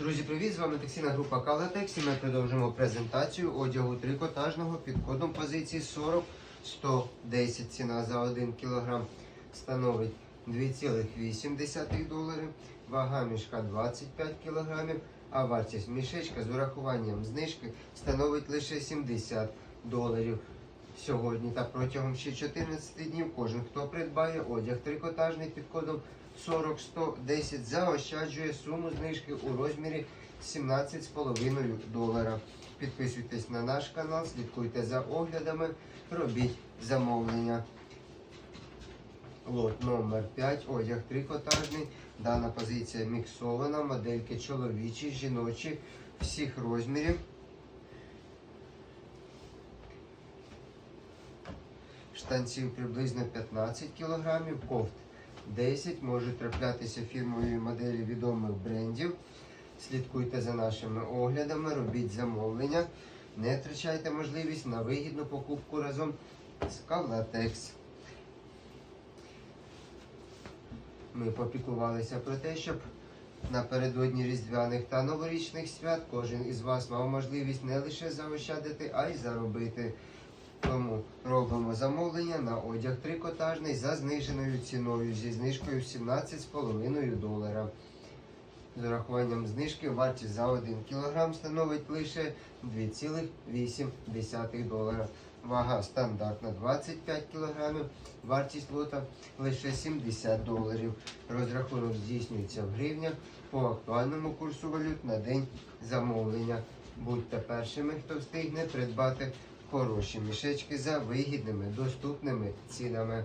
Друзі, привіт! З вами текстильна група Калатекс і ми продовжуємо презентацію одягу трикотажного під кодом позиції 40 110. Ціна за 1 кг становить 2,8 доларів, вага мішка 25 кг, а вартість мішечка з урахуванням знижки становить лише 70 доларів. Сьогодні та протягом ще 14 днів кожен, хто придбає одяг трикотажний під кодом 40-110 заощаджує суму знижки у розмірі 17,5 долара. Підписуйтесь на наш канал, слідкуйте за оглядами, робіть замовлення. Лот номер 5, одяг трикотажний. Дана позиція міксована, модельки чоловічі, жіночі, всіх розмірів. Штанців приблизно 15 кг, кофт 10 можуть траплятися фірмові моделі відомих брендів. Слідкуйте за нашими оглядами, робіть замовлення. Не втрачайте можливість на вигідну покупку разом з Кавлатекс. Ми попіклувалися про те, щоб напередодні різдвяних та новорічних свят кожен із вас мав можливість не лише заощадити, а й заробити. Тому робимо замовлення на одяг трикотажний за зниженою ціною зі знижкою 17,5 долара. З урахуванням знижки вартість за 1 кг становить лише 2,8 долара. Вага стандартна 25 кг, вартість лота лише 70 доларів. Розрахунок здійснюється в гривнях по актуальному курсу валют на день замовлення. Будьте першими, хто встигне придбати хороші мішечки за вигідними, доступними цінами.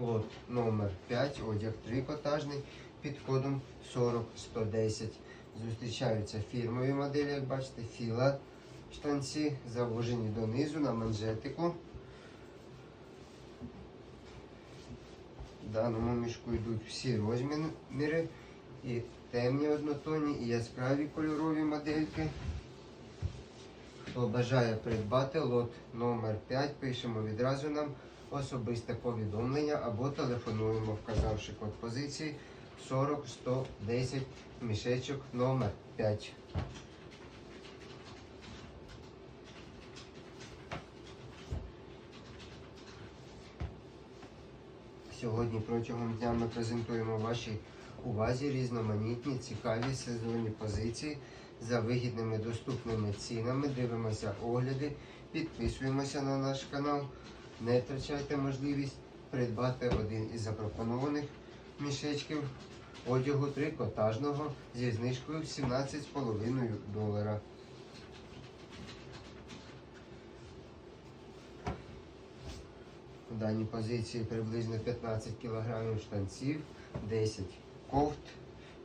Лот номер 5, одяг трикотажний під кодом 40110. Зустрічаються фірмові моделі, як бачите, філа штанці, завужені донизу на манжетику. В даному мішку йдуть всі розміри і темні однотонні, і яскраві кольорові модельки. Хто бажає придбати лот номер 5, пишемо відразу нам особисте повідомлення або телефонуємо, вказавши код позиції 40 110 мішечок номер 5. Сьогодні протягом дня ми презентуємо вашій увазі різноманітні, цікаві сезонні позиції за вигідними доступними цінами. Дивимося огляди, підписуємося на наш канал. Не втрачайте можливість придбати один із запропонованих мішечків одягу трикотажного зі знижкою 17,5 долара. У даній позиції приблизно 15 кг штанців, 10 кофт,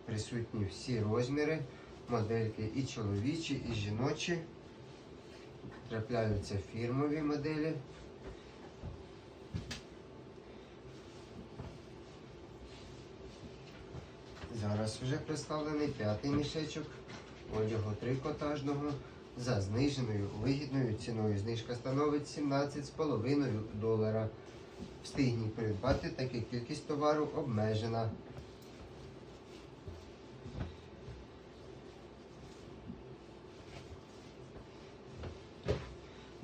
присутні всі розміри, модельки і чоловічі, і жіночі. Трапляються фірмові моделі. Зараз вже представлений п'ятий мішечок одягу трикотажного за зниженою вигідною ціною. Знижка становить 17,5 долара. Встигніть придбати, так як кількість товару обмежена.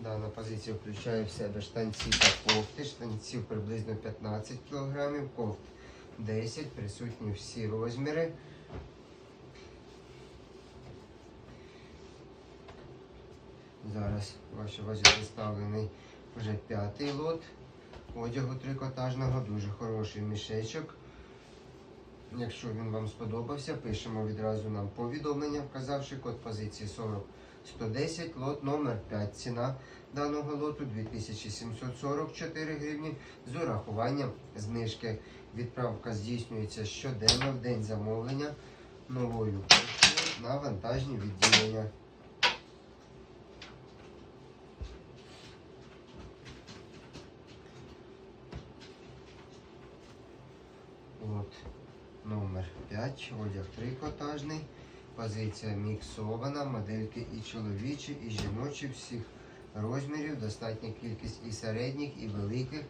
Дана позиція включає в себе штанці та кофти. Штанців приблизно 15 кг, кофт 10, присутні всі розміри. Зараз вашій увазі представлений вже п'ятий лот одягу трикотажного, дуже хороший мішечок. Якщо він вам сподобався, пишемо відразу нам повідомлення, вказавши код позиції 40 110, лот номер 5. Ціна даного лоту 2744 гривні з урахуванням знижки. Відправка здійснюється щоденно в день замовлення новою на вантажні відділення. Лот номер 5, одяг трикотажний. Позиція міксована, модельки і чоловічі, і жіночі всіх розмірів, достатня кількість і середніх, і великих.